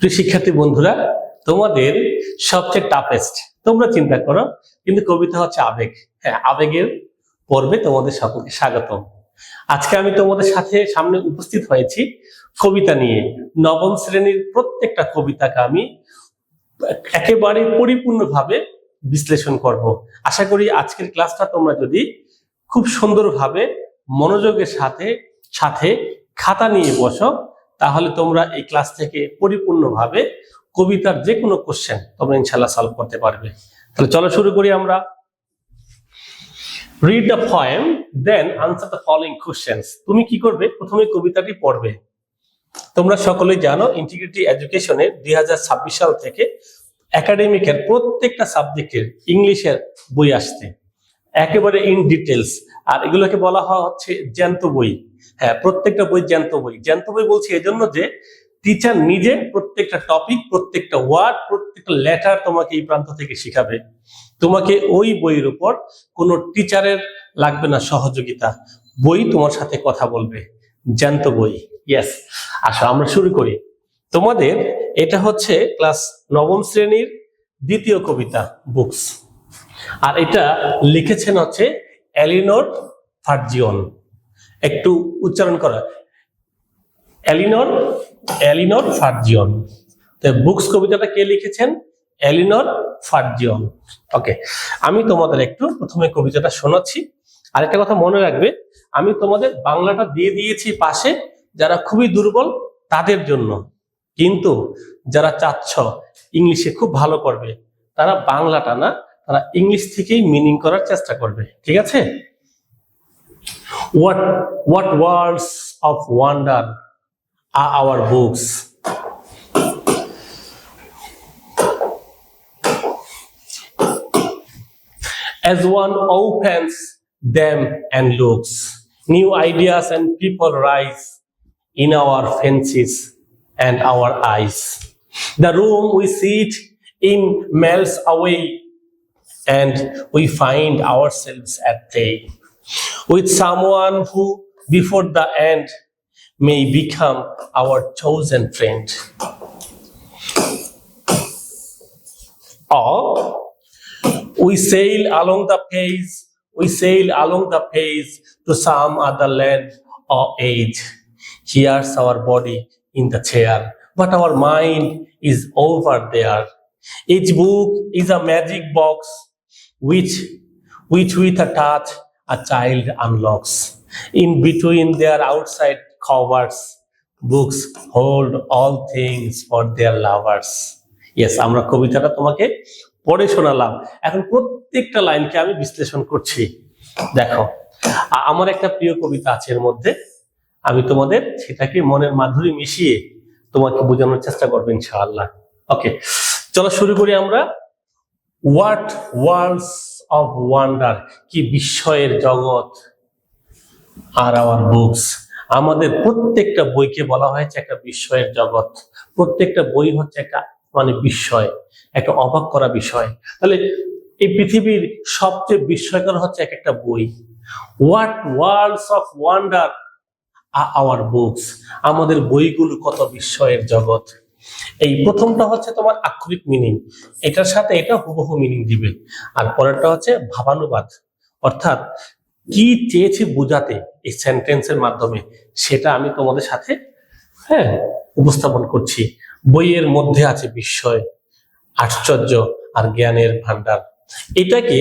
প্রিয় শিক্ষার্থী বন্ধুরা, তোমাদের সবচেয়ে টাফেস্ট তোমরা চিন্তা করো, কিন্তু কবিতা হচ্ছে আবেগ। হ্যাঁ আবেগের পর্বে তোমাদের সকলকে স্বাগত আজকে আমি তোমাদের সাথে সামনে উপস্থিত হয়েছি কবিতা নিয়ে। নবম শ্রেণির প্রত্যেকটা কবিতাকে আমি একেবারে পরিপূর্ণভাবে বিশ্লেষণ করব। আশা করি আজকের ক্লাসটা তোমরা যদি খুব সুন্দরভাবে মনোযোগের সাথে সাথে খাতা নিয়ে বসো তাহলে তোমরা এই ক্লাস থেকে পরিপূর্ণভাবে কবিতার যে কোনো কোশ্চেন তোমরা ইনশাল্লাহ সলভ করতে পারবে। তাহলে চলো শুরু করি আমরা। Read the poem then answer the following question তুমি কি করবে? প্রথমে কবিতাটি পড়বে। তোমরা সকলেই জানো ইন্টিগ্রিটি এডুকেশনের দুই হাজার ছাব্বিশ সাল থেকে একাডেমিকের প্রত্যেকটা সাবজেক্টের ইংলিশের বই আসছে। একেবারে ইন ডিটেলস আর এগুলোকে বলা হচ্ছে জ্যান্ত বই। হ্যাঁ প্রত্যেকটা বই জ্যান্ত বই। জ্যান্ত বই বলছি এজন্য যে টিচার নিজে প্রত্যেকটা টপিক প্রত্যেকটা ওয়ার্ড প্রত্যেকটা লেটার তোমাকে এই প্রান্ত থেকে শিখাবে। তোমাকে ওই বইয়ের উপর কোনো টিচারের লাগবে না সহযোগিতা। বই তোমার সাথে কথা বলবে। জ্যান্ত বই। ইয়াস আসো, আমরা শুরু করি। তোমাদের এটা হচ্ছে ক্লাস নবম শ্রেণির দ্বিতীয় কবিতা বুকস আর এটা লিখেছেন হচ্ছে এলিনোর ফার্জিয়ন একটু উচ্চারণ করা। এলিনোর এলিনোর ফার্জিয়ন। বুকস কবিতাটা কে লিখেছেন? এলিনোর ফার্জিয়ন। ওকে, আমি তোমাদের একটু প্রথমে কবিতাটা শোনাচ্ছি। আর একটা কথা মনে রাখবে, আমি তোমাদের বাংলাটা দিয়ে দিয়েছি পাশে, যারা খুবই দুর্বল তাদের জন্য। কিন্তু যারা চাচ্ছ ইংলিশে খুব ভালো করবে তারা বাংলাটা না, তারা ইংলিশ থেকেই মিনিং করার চেষ্টা করবে। ঠিক আছে? What what words of wonder are our books? As one opens them and looks new ideas and people rise in our fancies and our eyes. The room we sit in melts away and we find ourselves at play with someone who, before the end, may become our chosen friend. Or we sail along the page, we sail along the page to some other land or age. Here's our body in the chair, but our mind is over there. Each book is a magic box which, which with a touch a child unlocks. In between their outside covers, books hold all things for their lovers. Yes, আমরা কবিতাটা তোমাকে পড়ে শোনালাম। এখন প্রত্যেকটা লাইনকে আমি বিশ্লেষণ করছি। দেখো আমার একটা প্রিয় কবিতা আছে এর মধ্যে। আমি তোমাদের সেটাকে মনের মাধুরী মিশিয়ে তোমাকে বোঝানোর চেষ্টা করব ইনশাআল্লাহ। ওকে চলো শুরু করি আমরা। হোয়াট ওয়ার্ল্ডস অফ ওয়ান্ডার কি বিস্ময়ের জগৎ। আর আওয়ার বুকস আমাদের প্রত্যেকটা বইকে বলা হয়েছে একটা বিস্ময়ের জগৎ। প্রত্যেকটা বই হচ্ছে একটা মানে বিস্ময়, একটা অবাক করা বিষয় তাহলে এই পৃথিবীর সবচেয়ে বিস্ময়কর হচ্ছে এক একটা বই। What worlds of wonder our books আমাদের বইগুলো কত বিস্ময়ের জগৎ। এই প্রথমটা হচ্ছে তোমার আক্ষরিক মিনিং এটার সাথে এটা হুবহু মিনিং দিবে। আর পরেরটা হচ্ছে ভাবানুবাদ। অর্থাৎ কি চেয়েছে বোঝাতে এই সেন্টেন্সের মাধ্যমে, সেটা আমি তোমাদের সাথে হ্যাঁ উপস্থাপন করছি। বইয়ের মধ্যে আছে বিস্ময়, আশ্চর্য আর জ্ঞানের ভান্ডার এটাকে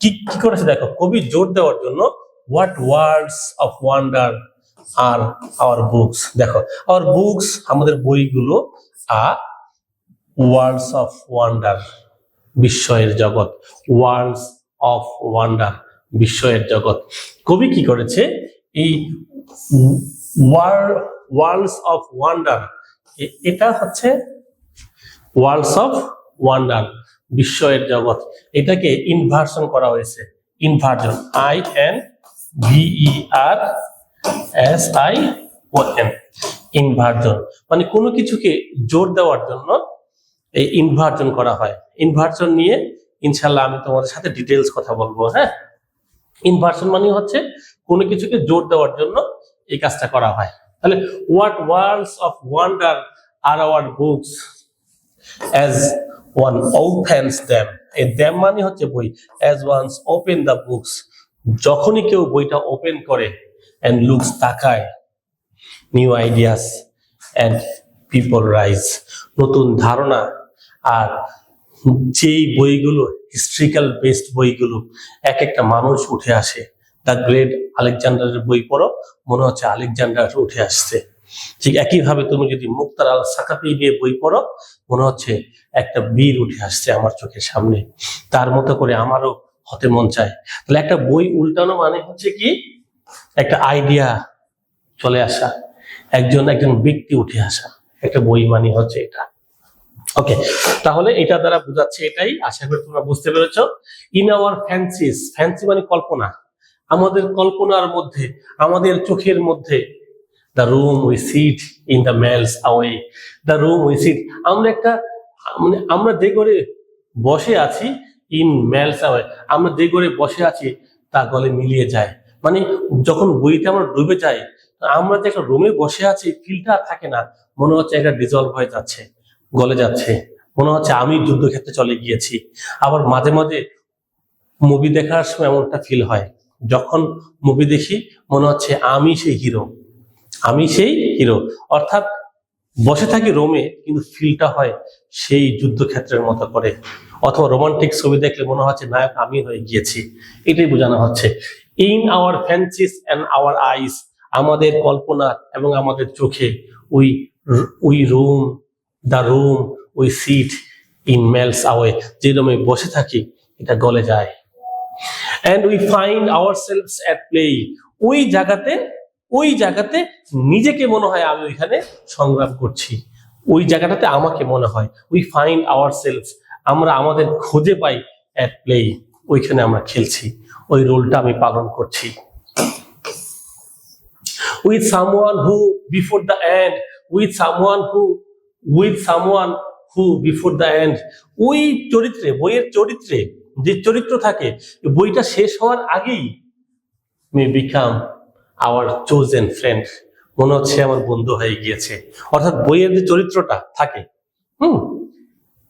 কি কি করেছে দেখো, কবি জোর দেওয়ার জন্য what words of wonder are our books দেখো আওয়ার বুকস আমাদের বইগুলো আর ওয়ার্ল্ডস অফ ওয়ান্ডার বিস্ময়ের জগৎ। ওয়ার্ল্ডস অফ ওয়ান্ডার বিস্ময়ের জগৎ। কবি কি করেছে? এই ওয়ার্ল্ডস অফ ওয়ান্ডার এটা হচ্ছে ওয়ার্ল্ডস অফ ওয়ান্ডার বিস্ময়ের জগৎ। এটাকে ইনভার্সন করা হয়েছে। Inversion I N ভিই R S I O N inversion মানে কোনো কিছুকে জোর দেওয়ার জন্য এই ইনভার্জন করা হয়। ইনভার্জন নিয়ে ইনশাল্লাহ আমি তোমাদের সাথে ডিটেলস কথা বলব হ্যাঁ? ইনভার্সন মানে হচ্ছে কোনো কিছুকে জোর দেওয়ার জন্য এই কাজটা করা হয়। তাহলে what worlds of wonder are our books as one opens them? এই them মানে হচ্ছে বই। As once open the books যখনই কেউ বইটা ওপেন করে অ্যান্ড লুকস তাকায় new ideas and people rise নতুন ধারণা আর যেই বইগুলো হিস্ট্রিক্যাল বেসড বইগুলো এক একটা মানুষ উঠে আসে। দ্য গ্রেট আলেকজান্ডারের বই পড়ো, মনে হচ্ছে আলেকজান্ডার উঠে আসছে। ঠিক একইভাবে তুমি যদি মুক্তার আল সাকাফি নিয়ে বই পড়ো, মনে হচ্ছে একটা বীর উঠে আসছে আমার চোখের সামনে। তার মতো করে আমারও হতে মন চায়। তাহলে একটা বই উল্টানো মানে হচ্ছে কি? একটা আইডিয়া চলে আসা। একজন একজন ব্যক্তি উঠে আসা। একটা বই মানে হচ্ছে এটা। ওকে তাহলে এটা দ্বারা বোঝাচ্ছে এটাই। আশা করি তোমরা বুঝতে পেরেছ। ইন আওয়ার ফ্যান্সিস ফ্যান্সি মানে কল্পনা। আমাদের কল্পনার মধ্যে, আমাদের চোখের মধ্যে the room we sit in the melts away the room we sit আমরা একটা মানে আমরা যে করে বসে আছি ইন মেলস আওয়ে আমরা যে করে বসে আছি, তা গলে মিলিয়ে যায়। মানে যখন বইতে আমরা ডুবে যাই আমরা যে একটা রুমে বসে আছি, ফিলটা থাকে না। মনে হচ্ছে একটা ডিজলভ হয়ে যাচ্ছে, গলে যাচ্ছে। মনে হচ্ছে আমি যুদ্ধক্ষেত্রে চলে গিয়েছি। আবার মাঝে মাঝে মুভি দেখার সময় এমনটা ফিল হয়। যখন মুভি দেখি, মনে হচ্ছে আমি সেই হিরো আমি সেই হিরো অর্থাৎ বসে থাকি রোমে কিন্তু ফিলটা হয় সেই যুদ্ধক্ষেত্রের মতো করে। অথবা রোমান্টিক ছবি দেখলে মনে হচ্ছে, নায়ক, আমি হয়ে গিয়েছি। এটাই বোঝানো হচ্ছে। In our fancies and our eyes আমাদের কল্পনা এবং আমাদের চোখে we we room the room we sit in melts away যে রুমে বসে থাকি, এটা গলে যায়। And we find ourselves at play ওই জায়গাতে ওই জায়গাতে নিজেকে মনে হয় আমি ওইখানে সংগ্রাম করছি। ওই জায়গাটাতে আমাকে মনে হয়। উই ফাইন্ড আওয়ার সেলফ আমরা আমাদের খুঁজে পাই অ্যাট প্লে ওইখানে আমরা খেলছি। ওই রোলটা আমি পালন করছি। With someone who before the end with someone who with someone who before the end ওই চরিত্রে, বইয়ের চরিত্রে যে চরিত্র থাকে, বইটা শেষ হওয়ার আগেই may become our chosen friend মনে হচ্ছে আমার বন্ধু হয়ে গিয়েছে। অর্থাৎ বইয়ের যে চরিত্রটা থাকে, হুম?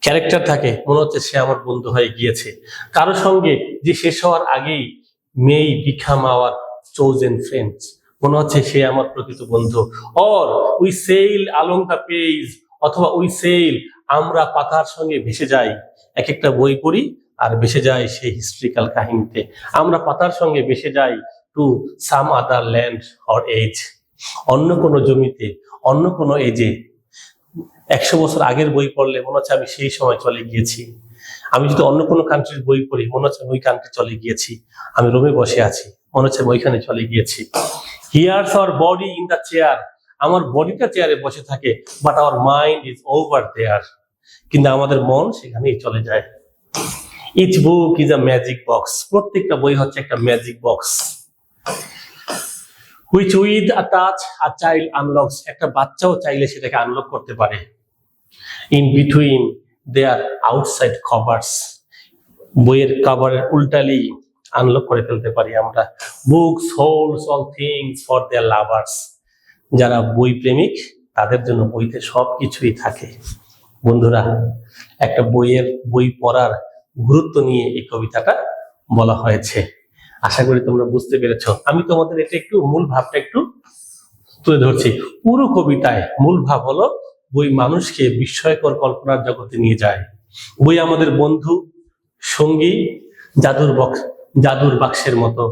ক্যারেক্টার থাকে, মনে হচ্ছে সে আমার বন্ধু হয়ে গিয়েছে। কারোর সঙ্গে যে শেষ হওয়ার আগেই may become our chosen friends মনে হচ্ছে সে আমার প্রকৃত বন্ধু। Or we sail along the page অথবা উই সেল আমরা পাতার সঙ্গে ভেসে যাই। এক একটা বই পড়ি আর ভেসে যাই সেই হিস্ট্রিক্যাল কাহিনীতে। আমরা পাতার সঙ্গে ভেসে যাই to some other land or age অন্য কোনো জমিতে, অন্য কোনো এজে একশো বছর আগের বই পড়লে মনে হচ্ছে আমি সেই সময় চলে গিয়েছি। আমি যদি অন্য কোনো কান্ট্রির বই পড়ি, মনে হচ্ছে ওই কান্ট্রি চলে গিয়েছি। আমি রোমে বসে আছি, মনে হচ্ছে ওইখানে চলে গিয়েছি। Here's our body in the chair আমার বডিটা চেয়ারে বসে থাকে but our mind is over there কিন্তু আমাদের মন সেখানেই চলে যায়। Each book is a magic box প্রত্যেকটা বই হচ্ছে একটা magic box which with a touch a child unlocks একটা বাচ্চাও চাইলে সেটাকে আনলক করতে পারে। In between their outside covers বইয়ের কভারের উল্টালি আনলক করে ফেলতে পারি আমরা। Books holds all things for their lovers যারা বই প্রেমিক, তাদের জন্য বইতে সব কিছুই থাকে। বন্ধুরা, একটা বইয়ের বই পড়ার গুরুত্ব নিয়ে এই কবিতাটা বলা হয়েছে। আশা করি তোমরা বুঝতে পেরেছ। আমি তোমাদের এটা একটু মূল ভাবটা একটু তুলে ধরছি। পুরো কবিতায় মূল ভাব হলো বই মানুষকে বিস্ময়কর কল্পনার জগতে নিয়ে যায়। বই আমাদের বন্ধু, সঙ্গী, জাদুর বক্স, জাদুর বাক্সের মতো,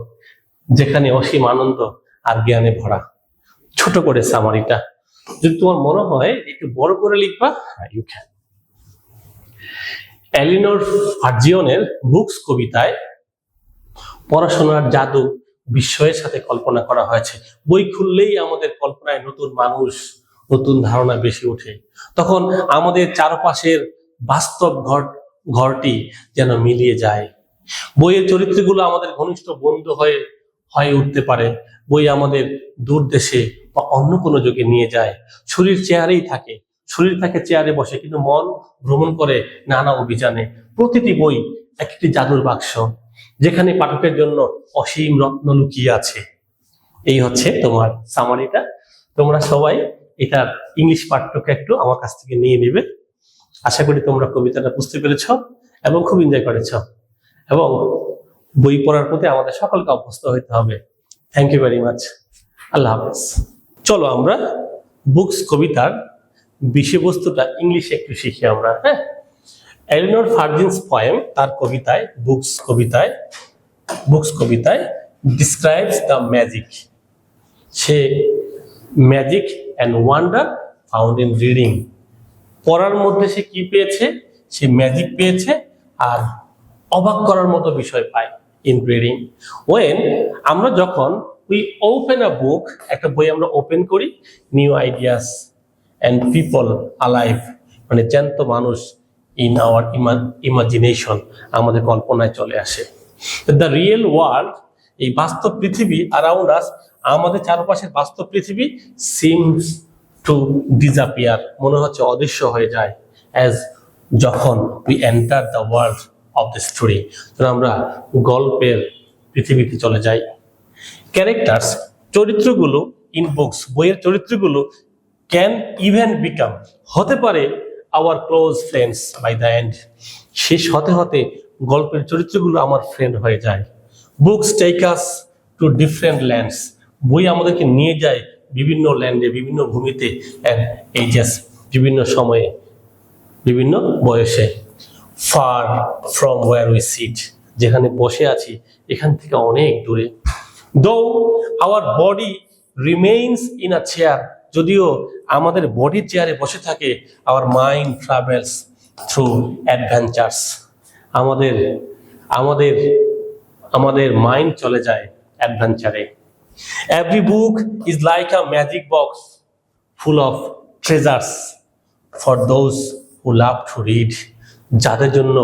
যেখানে অসীম আনন্দ আর জ্ঞানে ভরা। ছোট করে সামারিটা যদি তোমার মনে হয়, একটু বড় করে লিখবা ইউ ক্যান এলিনোর ফার্জিয়নের বুকস কবিতায় পড়াশোনার জাদু বিস্ময়ের সাথে কল্পনা করা হয়েছে। বই খুললেই আমাদের কল্পনায় নতুন মানুষ নতুন ধারণা বেশি ওঠে। তখন আমাদের চারপাশের বাস্তব ঘর, ঘরটি যেন মিলিয়ে যায়। বইয়ের চরিত্রগুলো আমাদের ঘনিষ্ঠ বন্ধু হয়ে হয়ে উঠতে পারে। বই আমাদের দূর দেশে বা অন্য কোনো যোগে নিয়ে যায়। শরীর চেয়ারেই থাকে। শরীর থাকে চেয়ারে বসে, কিন্তু মন ভ্রমণ করে নানা অভিযানে। প্রতিটি বই একটি জাদুর বাক্স, যেখানে পাঠকের জন্য অসীম রত্ন লুকিয়ে আছে। এই হচ্ছে তোমার সামারিটা তোমরা সবাই এটার ইংলিশ পাঠটুকু একটু আমার কাছ থেকে নিয়ে নেবে। আশা করি তোমরা কবিতাটা বুঝতে পেরেছ এবং খুব এনজয় করেছ। এবং বই পড়ার প্রতি আমাদের সকলকে অভ্যস্ত হইতে হবে। থ্যাংক ইউ ভেরি মাচ আল্লাহ হাফেজ। চলো আমরা বুকস কবিতার বিষয়বস্তুটা ইংলিশে একটু শিখি আমরা হ্যাঁ? এলিনোর ফার্জিন্স পয়েম তার কবিতায় বুকস কবিতায় বুকস কবিতায় describes the magic say magic and wonder found in reading পড়ার মধ্যে সে কি পেয়েছে? সে ম্যাজিক পেয়েছে আর অবাক করার মতো বিষয় পায় ইন রিডিং ওয়েন আমরা যখন উই ওপেন আ বুক একটা বই আমরা ওপেন করি new ideas and people alive মানে জ্যান্ত মানুষ ইন আওয়ার ইমাজিনেশন আমাদের কল্পনায় চলে আসে। দ্য রিয়েল ওয়ার্ল্ড এই বাস্তব পৃথিবী অ্যারাউন্ড আস আমাদের চারপাশের বাস্তব পৃথিবী সিমস টু ডিজাপিয়ার মনে হচ্ছে অদৃশ্য হয়ে যায় অ্যাজ যখন we enter the world of the story আমরা গল্পের পৃথিবীতে চলে যাই। ক্যারেক্টার্স চরিত্রগুলো ইন বুকস বইয়ের চরিত্রগুলো ক্যান ইভেন বিকাম হতে পারে our close friends by the end শেষ হতে হতে গল্পের চরিত্রগুলো আমার ফ্রেন্ড হয়ে যায়। Books take us to different lands বই আমাদেরকে নিয়ে যায় বিভিন্ন ল্যান্ডে বিভিন্ন ভূমিতে এইজেস বিভিন্ন সময়ে, বিভিন্ন বয়সে। Far from where we sit যেখানে বসে আছি, এখান থেকে অনেক দূরে। Though our body remains in a chair যদিও আমাদের বডি চেয়ারে বসে থাকে our mind travels through adventures আমাদের আমাদের আমাদের মাইন্ড চলে যায় অ্যাডভেঞ্চারে every book is like a magic box full of treasures for those who love to read যাদের জন্য,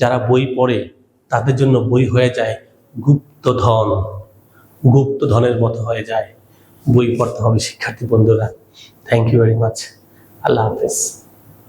যারা বই পড়ে, তাদের জন্য বই হয়ে যায় গুপ্ত ধন গুপ্ত ধনের মতো হয়ে যায়। বই পড়তে হবে, শিক্ষার্থী বন্ধুরা। থ্যাংক ইউ ভেরি মাচ আল্লাহ হাফেজ।